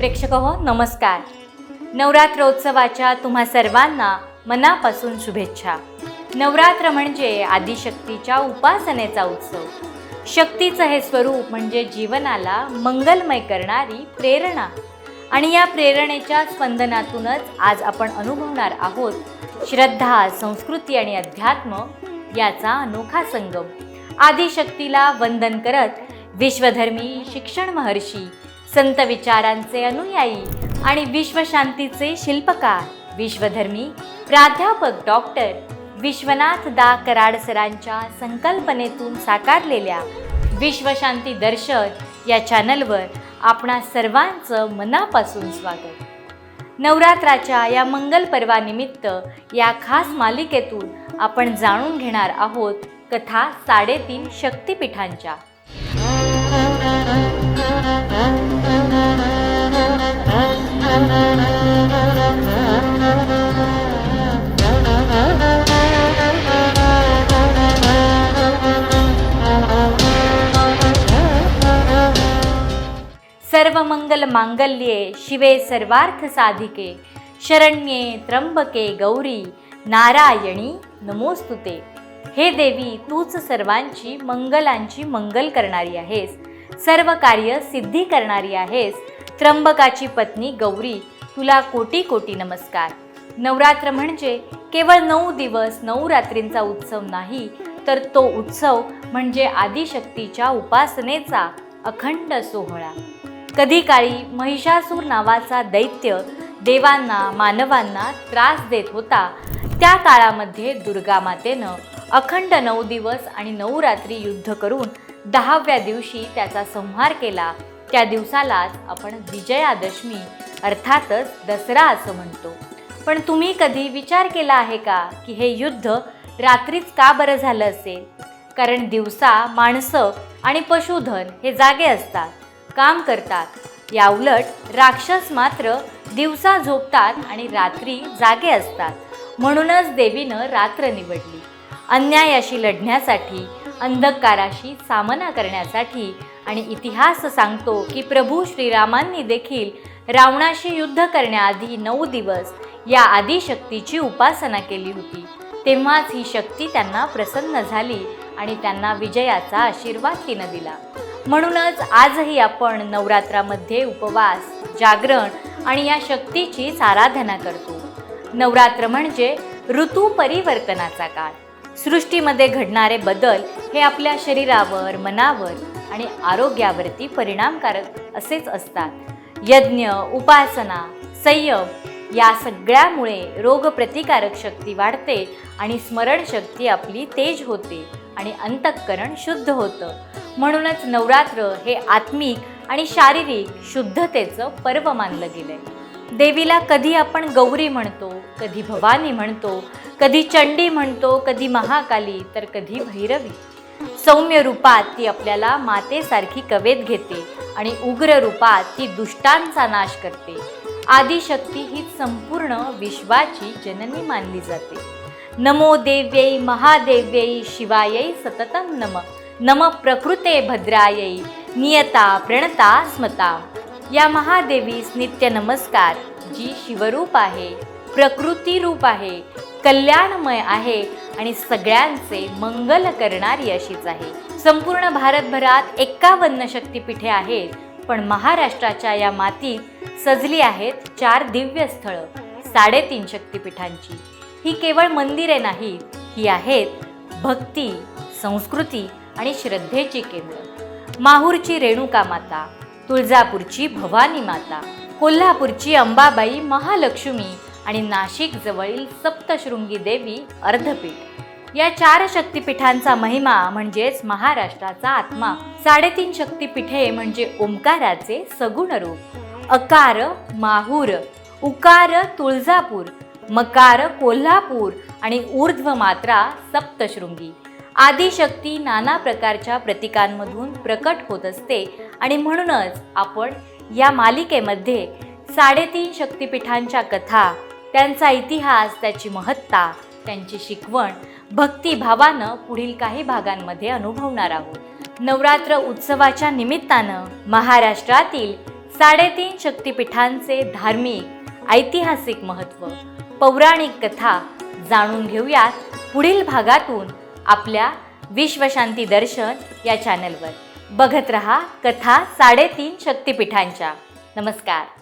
प्रेक्षक हो नमस्कार. नवरात्रोत्सवाच्या तुम्हा सर्वांना मनापासून शुभेच्छा. नवरात्र म्हणजे आदिशक्तीच्या उपासनेचा उत्सव. शक्तीचं हे स्वरूप म्हणजे जीवनाला मंगलमय करणारी प्रेरणा. आणि या प्रेरणेच्या स्पंदनातूनच आज आपण अनुभवणार आहोत श्रद्धा संस्कृती आणि अध्यात्म याचा अनोखा संगम. आदिशक्तीला वंदन करत विश्वधर्मी शिक्षण महर्षी संत विचारांचे अनुयायी आणि विश्वशांतीचे शिल्पकार विश्वधर्मी प्राध्यापक डॉक्टर विश्वनाथ दा कराड सरांच्या संकल्पनेतून साकारलेल्या विश्वशांती दर्शन या चॅनलवर आपणा सर्वांचं मनापासून स्वागत. नवरात्राच्या या मंगल पर्वानिमित्त या खास मालिकेतून आपण जाणून घेणार आहोत कथा साडेतीन शक्तिपीठांच्या. सर्व मंगल मांगल्ये शिवे सर्वार्थ साधिके. शरण्ये त्र्यंबके गौरी नारायणी नमोस्तुते हे देवी तूच सर्वांची मंगलांची मंगल करणारी आहेस. सर्व कार्य सिद्धी करणारी आहेस. त्र्यंबकाची पत्नी गौरी तुला कोटी कोटी नमस्कार. नवरात्र म्हणजे केवळ नऊ दिवस नऊ रात्रींचा उत्सव नाही तर तो उत्सव म्हणजे आदिशक्तीच्या उपासनेचा अखंड सोहळा. कधी काळी महिषासूर नावाचा दैत्य देवांना मानवांना त्रास देत होता. त्या काळामध्ये दुर्गा मातेनं अखंड नऊ दिवस आणि नऊ रात्री युद्ध करून दहाव्या दिवशी त्याचा संहार केला. त्या दिवसालाच आपण विजयादशमी अर्थातच दसरा असं म्हणतो. पण तुम्ही कधी विचार केला आहे का की हे युद्ध रात्रीच का बरं झालं असेल? कारण दिवसा माणसं आणि पशुधन हे जागे असतात काम करतात. याउलट राक्षस मात्र दिवसा झोपतात आणि रात्री जागे असतात. म्हणूनच देवीनं रात्र निवडली. अन्यायाशी लढण्यासाठी अंधकाराशी सामना करण्यासाठी आणि इतिहास सांगतो की प्रभू श्रीरामांनी देखील रावणाशी युद्ध करण्याआधी नऊ दिवस या आदिशक्तीची उपासना केली होती. तेव्हाच ही शक्ती त्यांना प्रसन्न झाली आणि त्यांना विजयाचा आशीर्वाद तिनं दिला. म्हणूनच आजही आपण नवरात्रामध्ये उपवास जागरण आणि या शक्तीचीच आराधना करतो. नवरात्र म्हणजे ऋतू परिवर्तनाचा काळ. सृष्टीमध्ये घडणारे बदल हे आपल्या शरीरावर मनावर आणि आरोग्यावरती परिणामकारक असेच असतात. यज्ञ उपासना संयम या सगळ्यामुळे रोगप्रतिकारक शक्ती वाढते आणि स्मरणशक्ती आपली तेज होते आणि अंतःकरण शुद्ध होतं. म्हणूनच नवरात्र हे आत्मिक आणि शारीरिक शुद्धतेचं पर्व मानलं गेलं आहे देवीला कधी आपण गौरी म्हणतो कधी भवानी म्हणतो कधी चंडी म्हणतो कधी महाकाली तर कधी भैरवी. सौम्य रूपात ती आपल्याला मातेसारखी कवेत घेते आणि उग्र रूपात ती दुष्टांचा नाश करते. आदिशक्ती ही संपूर्ण विश्वाची जननी मानली जाते. नमो देव्यै महादेव्यै शिवायै सततम नम. नम प्रकृते भद्रायै नियता प्रणता स्मता. या महादेवीस नित्य नमस्कार. जी शिवरूप आहे. प्रकृती रूप आहे कल्याणमय आहे आणि सगळ्यांचे मंगल करणारी अशीच आहे. संपूर्ण भारतभरात एक्कावन्न शक्तिपीठे आहेत पण महाराष्ट्राच्या या मातीत सजली आहेत चार दिव्य स्थळं साडेतीन शक्तिपीठांची. ही केवळ मंदिरे नाहीत ही आहेत भक्ती संस्कृती आणि श्रद्धेची केंद्र. माहूरची रेणुका माता तुळजापूरची भवानी माता कोल्हापूरची अंबाबाई महालक्ष्मी आणि नाशिक जवळील सप्तशृंगी देवी अर्धपीठ. या चार शक्तिपीठांचा महिमा म्हणजेच महाराष्ट्राचा आत्मा. साडेतीन शक्तिपीठे म्हणजे ओंकाराचे सगुण रूप. अकार माहूर उकार तुळजापूर मकार कोल्हापूर आणि ऊर्ध्व मात्रा सप्तशृंगी आदिशक्ती नाना प्रकारच्या प्रतीकांमधून प्रकट होत असते आणि म्हणूनच आपण या मालिकेमध्ये साडेतीन शक्तिपीठांच्या कथा त्यांचा इतिहास त्याची महत्ता त्यांची शिकवण भक्तिभावानं पुढील काही भागांमध्ये अनुभवणार आहोत. नवरात्र उत्सवाच्या निमित्तानं महाराष्ट्रातील साडेतीन शक्तिपीठांचे धार्मिक ऐतिहासिक महत्त्व पौराणिक कथा जाणून घेऊयात पुढील भागातून आपल्या विश्वशांती दर्शन या चॅनलवर बघत रहा कथा साडेतीन शक्तिपीठांच्या. नमस्कार.